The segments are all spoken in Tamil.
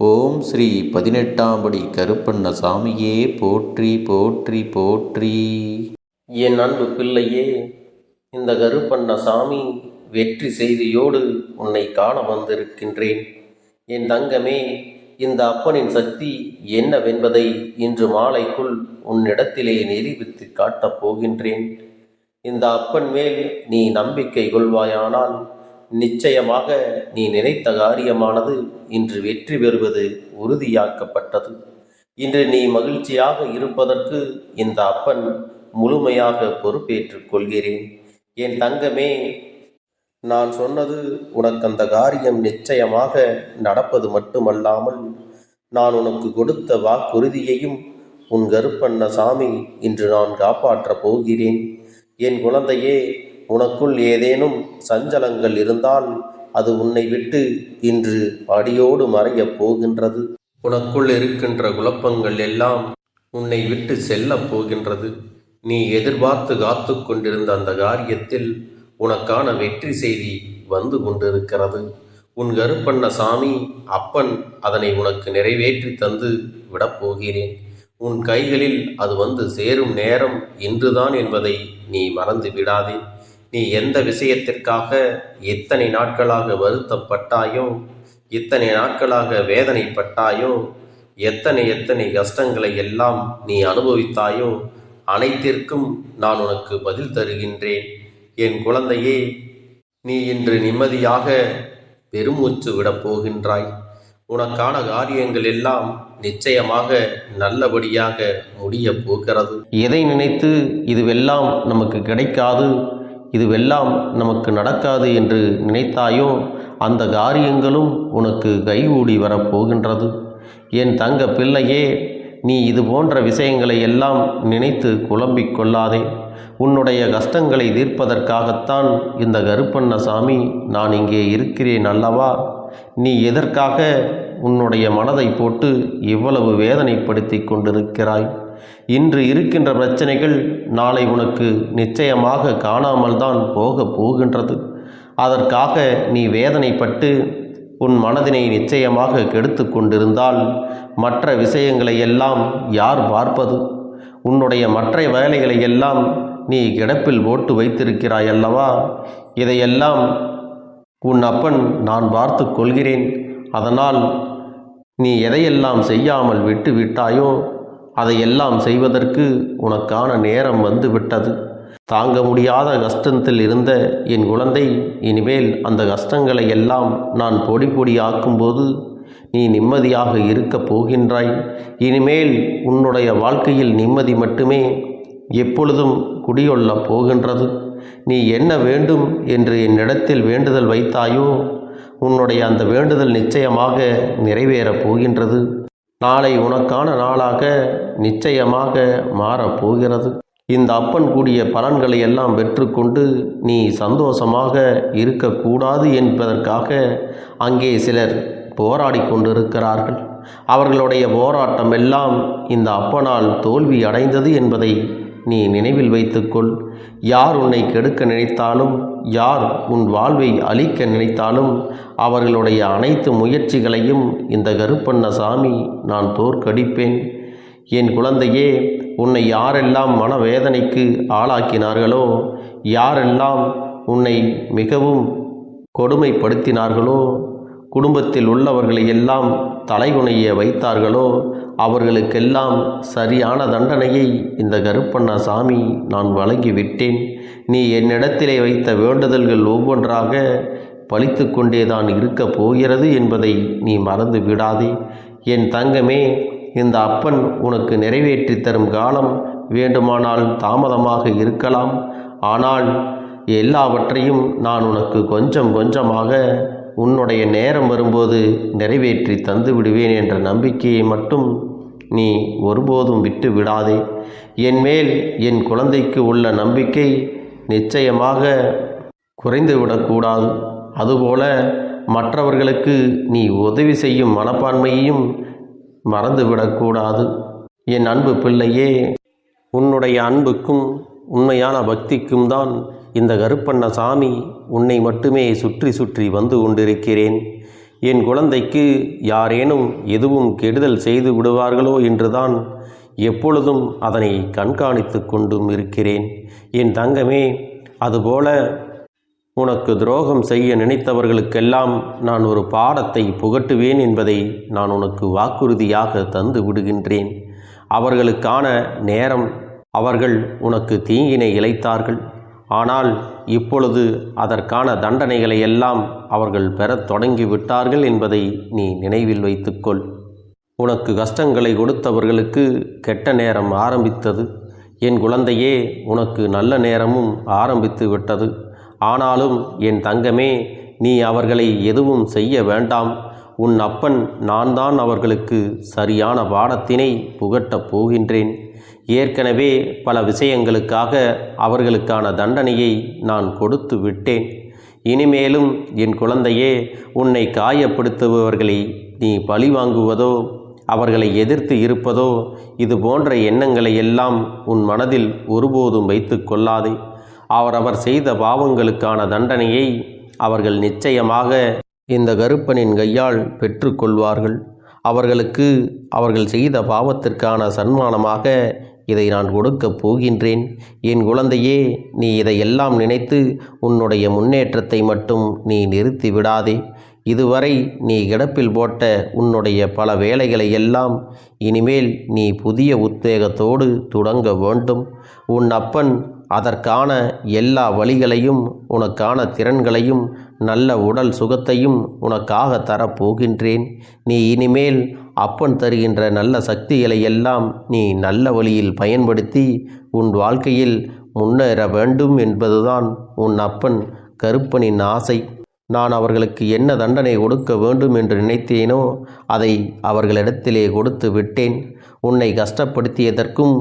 ஓம் ஸ்ரீ பதினெட்டாம் படி கருப்பண்ண சாமியே போற்றி போற்றி போற்றி. என் அன்பு பிள்ளையே இந்த கருப்பண்ண சாமி வெற்றி செய்தியோடு உன்னை காண வந்திருக்கின்றேன். என் தங்கமே இந்த அப்பனின் சக்தி என்னவென்பதை இன்று மாலைக்குள் உன்னிடத்திலே நிரூபித்து காட்டப் போகின்றேன். இந்த அப்பன் மேல் நீ நம்பிக்கை கொள்வாயானால் நிச்சயமாக நீ நினைத்த காரியமானது இன்று வெற்றி பெறுவது உறுதியாக்கப்பட்டது. இன்று நீ மகிழ்ச்சியாக இருப்பதற்கு இந்த அப்பன் முழுமையாக பொறுப்பேற்றுக் கொள்கிறேன். என் தங்கமே நான் சொன்னது உனக்கு அந்த காரியம் நிச்சயமாக நடப்பது மட்டுமல்லாமல் நான் உனக்கு கொடுத்த வாக்குறுதியையும் உன் கருப்பண்ண சாமி இன்று நான் காப்பாற்றப் போகிறேன். என் குழந்தையே உனக்குள் ஏதேனும் சஞ்சலங்கள் இருந்தால் அது உன்னை விட்டு இன்று அடியோடு மறையப் போகின்றது. உனக்குள் இருக்கின்ற குழப்பங்கள் எல்லாம் உன்னை விட்டு செல்லப் போகின்றது. நீ எதிர்பார்த்து காத்து கொண்டிருந்த அந்த காரியத்தில் உனக்கான வெற்றி செய்தி வந்து கொண்டிருக்கிறது. உன் கருப்பண்ண சாமி அப்பன் அதனை உனக்கு நிறைவேற்றி தந்து விடப்போகிறேன் உன் கைகளில் அது வந்து சேரும் நேரம் இன்றுதான் என்பதை நீ மறந்து விடாதே. நீ எந்த விஷயத்திற்காக எத்தனை நாட்களாக வருத்தப்பட்டாயோ இத்தனை நாட்களாக வேதனைப்பட்டாயோ எத்தனை எத்தனை கஷ்டங்களை எல்லாம் நீ அனுபவித்தாயோ அனைத்திற்கும் நான் உனக்கு பதில் தருகின்றேன். என் குழந்தையே நீ இன்று நிம்மதியாக பெருமூச்சு விடப் போகின்றாய். உனக்கான காரியங்கள் எல்லாம் நிச்சயமாக நல்லபடியாக முடிய போகிறது. எதை நினைத்து இதுவெல்லாம் நமக்கு கிடைக்காது? இதுவெல்லாம் நமக்கு நடக்காது என்று நினைத்தாயோ? அந்த காரியங்களும் உனக்கு கைகூடி வரப்போகின்றது. என் தங்க பிள்ளையே நீ இது போன்ற விஷயங்களை எல்லாம் நினைத்து குழம்பிக் கொள்ளாதே. உன்னுடைய கஷ்டங்களை தீர்ப்பதற்காகத்தான் இந்த கருப்பண்ண சாமி நான் இங்கே இருக்கிறேன் அல்லவா? நீ எதற்காக உன்னுடைய மனதை போட்டு இவ்வளவு வேதனைப்படுத்தி கொண்டிருக்கிறாய்? இன்று இருக்கின்ற பிரச்சனைகள் நாளை உனக்கு நிச்சயமாக காணாமல் தான் போக போகின்றது. அதற்காக நீ வேதனைப்பட்டு உன் மனதினை நிச்சயமாக கெடுத்து கொண்டிருந்தால் மற்ற விஷயங்களை எல்லாம் யார் பார்ப்பது? உன்னுடைய மற்ற வேலைகளை எல்லாம் நீ கிடப்பில் ஓட்டு வைத்திருக்கிறாய் அல்லவா? இதையெல்லாம் உன் அப்பன் நான் பார்த்து கொள்கிறேன். அதனால் நீ எதையெல்லாம் செய்யாமல் விட்டு விட்டாயோ அதையெல்லாம் செய்வதற்கு உனக்கான நேரம் வந்து விட்டது. தாங்க முடியாத கஷ்டத்தில் இருந்த என் குழந்தை இனிமேல் அந்த கஷ்டங்களை எல்லாம் நான் பொடி பொடியாக்கும்போது நீ நிம்மதியாக இருக்கப் போகின்றாய். இனிமேல் உன்னுடைய வாழ்க்கையில் நிம்மதி மட்டுமே எப்பொழுதும் குடியொள்ளப் போகின்றது. நீ என்ன வேண்டும் என்று என்னிடத்தில் வேண்டுதல் வைத்தாயோ உன்னுடைய அந்த வேண்டுதல் நிச்சயமாக நிறைவேறப் போகின்றது. நாளை உனக்கான நாளாக நிச்சயமாக மாறப்போகிறது இந்த அப்பன் கூடிய பலன்களை எல்லாம் பெற்றுக்கொண்டு நீ சந்தோஷமாக இருக்கக்கூடாது என்பதற்காக அங்கே சிலர் போராடி கொண்டிருக்கிறார்கள். அவர்களுடைய போராட்டம் எல்லாம் இந்த அப்பனால் தோல்வி அடைந்தது என்பதை நீ நினைவில் வைத்துக்கொள். யார் உன்னை கெடுக்க நினைத்தாலும் யார் உன் வாழ்வை அழிக்க நினைத்தாலும் அவர்களுடைய அனைத்து முயற்சிகளையும் இந்த கருப்பண்ண சாமி நான் தோற்கடிப்பேன். என் குழந்தையே உன்னை யாரெல்லாம் மனவேதனைக்கு ஆளாக்கினார்களோ யாரெல்லாம் உன்னை மிகவும் கொடுமைப்படுத்தினார்களோ குடும்பத்தில் உள்ளவர்களை எல்லாம் தலைகுனைய வைத்தார்களோ அவர்களுக்கெல்லாம் சரியான தண்டனையை இந்த கருப்பண்ண சாமி நான் வழங்கிவிட்டேன். நீ என்னிடத்திலே வைத்த வேண்டுதல்கள் ஒவ்வொன்றாக பழித்து கொண்டேதான் இருக்கப் போகிறது என்பதை நீ மறந்து விடாதே. என் தங்கமே இந்த அப்பன் உனக்கு நிறைவேற்றி தரும் காலம் வேண்டுமானால் தாமதமாக இருக்கலாம். ஆனால் எல்லாவற்றையும் நான் உனக்கு கொஞ்சம் கொஞ்சமாக உன்னுடைய நேரம் வரும்போது நிறைவேற்றி தந்து விடுவேன் என்ற நம்பிக்கையை மட்டும் நீ ஒருபோதும் விட்டு விடாதே. என் மேல் என் குழந்தைக்கு உள்ள நம்பிக்கை நிச்சயமாக குறைந்துவிடக்கூடாது. அதுபோல மற்றவர்களுக்கு நீ உதவி செய்யும் மனப்பான்மையையும் மறந்துவிடக்கூடாது. என் அன்பு பிள்ளையே உன்னுடைய அன்புக்கும் உண்மையான பக்திக்கும் தான் இந்த கருப்பண்ண சாமி உன்னை மட்டுமே சுற்றி சுற்றி வந்து கொண்டிருக்கிறேன். என் குழந்தைக்கு யாரேனும் எதுவும் கெடுதல் செய்து விடுவார்களோ என்றுதான் எப்பொழுதும் அதனை கண்காணித்து கொண்டும் இருக்கிறேன். என் தங்கமே அதுபோல உனக்கு துரோகம் செய்ய நினைத்தவர்களுக்கெல்லாம் நான் ஒரு பாடத்தை புகட்டுவேன் என்பதை நான் உனக்கு வாக்குறுதியாக தந்து விடுகின்றேன். அவர்களுக்கான நேரம் அவர்கள் உனக்கு தீங்கினை இழைத்தார்கள். ஆனால் இப்பொழுது அதற்கான தண்டனைகளை எல்லாம் அவர்கள் பெறத் தொடங்கி விட்டார்கள் என்பதை நீ நினைவில் வைத்துக்கொள். உனக்கு கஷ்டங்களை கொடுத்தவர்களுக்கு கெட்ட நேரம் ஆரம்பித்தது. என் குழந்தையே உனக்கு நல்ல நேரமும் ஆரம்பித்து விட்டது. ஆனாலும் என் தங்கமே நீ அவர்களை எதுவும் செய்ய வேண்டாம். உன் அப்பன் நான் தான் அவர்களுக்கு சரியான பாடத்தினை புகட்டப் போகின்றேன். ஏற்கனவே பல விஷயங்களுக்காக அவர்களுக்கான தண்டனையை நான் கொடுத்து விட்டேன். இனிமேலும் என் குழந்தையே உன்னை காயப்படுத்துபவர்களை நீ பழி வாங்குவதோ அவர்களை எதிர்த்து இருப்பதோ இது போன்ற எண்ணங்களை எல்லாம் உன் மனதில் ஒருபோதும் வைத்து கொள்ளாதே. அவரவர் செய்த பாவங்களுக்கான தண்டனையை அவர்கள் நிச்சயமாக இந்த கருப்பனின் கையால் பெற்றுக்கொள்வார்கள் அவர்களுக்கு அவர்கள் செய்த பாவத்திற்கான சன்மானமாக இதை நான் கொடுக்கப் போகின்றேன். என் குழந்தையே நீ இதையெல்லாம் நினைத்து உன்னுடைய முன்னேற்றத்தை மட்டும் நீ நிறுத்தி விடாதே இதுவரை நீ கிடப்பில் போட்ட உன்னுடைய பல வேலைகளை எல்லாம் இனிமேல் நீ புதிய உத்வேகத்தோடு தொடங்க வேண்டும். உன் அப்பன் அதற்கான எல்லா வழிகளையும் உனக்கான திறன்களையும் நல்ல உடல் சுகத்தையும் உனக்காக தரப்போகின்றேன். நீ இனிமேல் அப்பன் தருகின்ற நல்ல சக்திகளை எல்லாம் நீ நல்ல வழியில் பயன்படுத்தி உன் வாழ்க்கையில் முன்னேற வேண்டும் என்பதுதான் உன் அப்பன் கருப்பனின் ஆசை. நான் அவர்களுக்கு என்ன தண்டனை கொடுக்க வேண்டும் என்று நினைத்தேனோ அதை அவர்களிடத்திலே கொடுத்து விட்டேன். உன்னை கஷ்டப்படுத்தியதற்கும்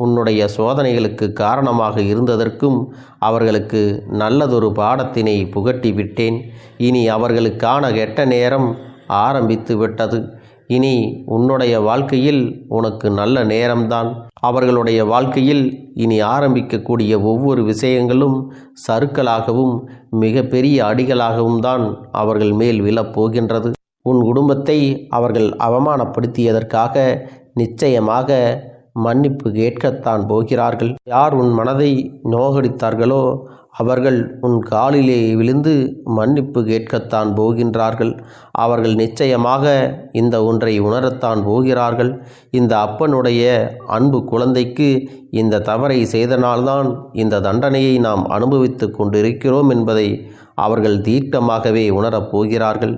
உன்னுடைய சோதனைகளுக்கு காரணமாக இருந்ததற்கும் அவர்களுக்கு நல்லதொரு பாடத்தினை புகட்டி விட்டேன் இனி அவர்களுக்கான கெட்ட நேரம் ஆரம்பித்து விட்டது. இனி உன்னுடைய வாழ்க்கையில் உனக்கு நல்ல நேரம்தான். அவர்களுடைய வாழ்க்கையில் இனி ஆரம்பிக்கக்கூடிய ஒவ்வொரு விஷயங்களும் சறுக்கலாகவும் மிகப்பெரிய அடிகளாகவும் தான் அவர்கள் மேல் விழப்போகின்றது உன் குடும்பத்தை அவர்கள் அவமானப்படுத்தியதற்காக நிச்சயமாக மன்னிப்பு கேட்கத்தான் போகிறார்கள். யார் உன் மனதை நோகடித்தார்களோ அவர்கள் உன் காலிலே விழுந்து மன்னிப்பு கேட்கத்தான் போகின்றார்கள். அவர்கள் நிச்சயமாக இந்த ஒன்றை உணரத்தான் போகிறார்கள். இந்த அப்பனுடைய அன்பு குழந்தைக்கு இந்த தவறை செய்தனால்தான் இந்த தண்டனையை நாம் அனுபவித்து கொண்டிருக்கிறோம் என்பதை அவர்கள் தீர்க்கமாகவே உணரப் போகிறார்கள்.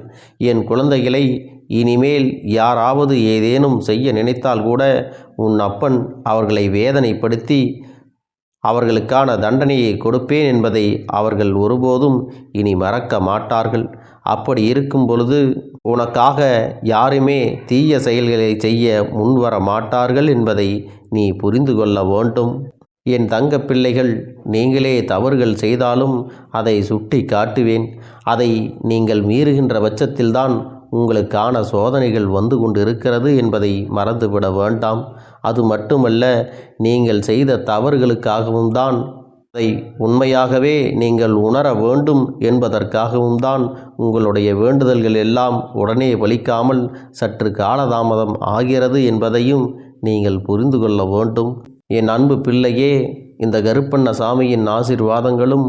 என் குழந்தைகளை இனிமேல் யாராவது ஏதேனும் செய்ய நினைத்தால் கூட உன் அப்பன் அவர்களை வேதனைப்படுத்தி அவர்களுக்கான தண்டனையை கொடுப்பேன் என்பதை அவர்கள் ஒருபோதும் இனி மறக்க மாட்டார்கள். அப்படி இருக்கும் பொழுது உனக்காக யாருமே தீய செயல்களை செய்ய முன்வர மாட்டார்கள் என்பதை நீ புரிந்து கொள்ள வேண்டும். என் தங்க பிள்ளைகள் நீங்களே தவறுகள் செய்தாலும் அதை சுட்டி காட்டுவேன் அதை நீங்கள் மீறுகின்ற பட்சத்தில்தான் உங்களுக்கான சோதனைகள் வந்து கொண்டிருக்கிறது என்பதை மறந்துவிட வேண்டாம். அது மட்டுமல்ல நீங்கள் செய்த தவறுகளுக்காகவும் தான் அதை உண்மையாகவே நீங்கள் உணர வேண்டும் என்பதற்காகவும் தான் உங்களுடைய வேண்டுதல்கள் எல்லாம் உடனே பலிக்காமல் சற்று காலதாமதம் ஆகிறது என்பதையும் நீங்கள் புரிந்து கொள்ள வேண்டும். என் அன்பு பிள்ளையே இந்த கருப்பண்ண சாமியின் ஆசிர்வாதங்களும்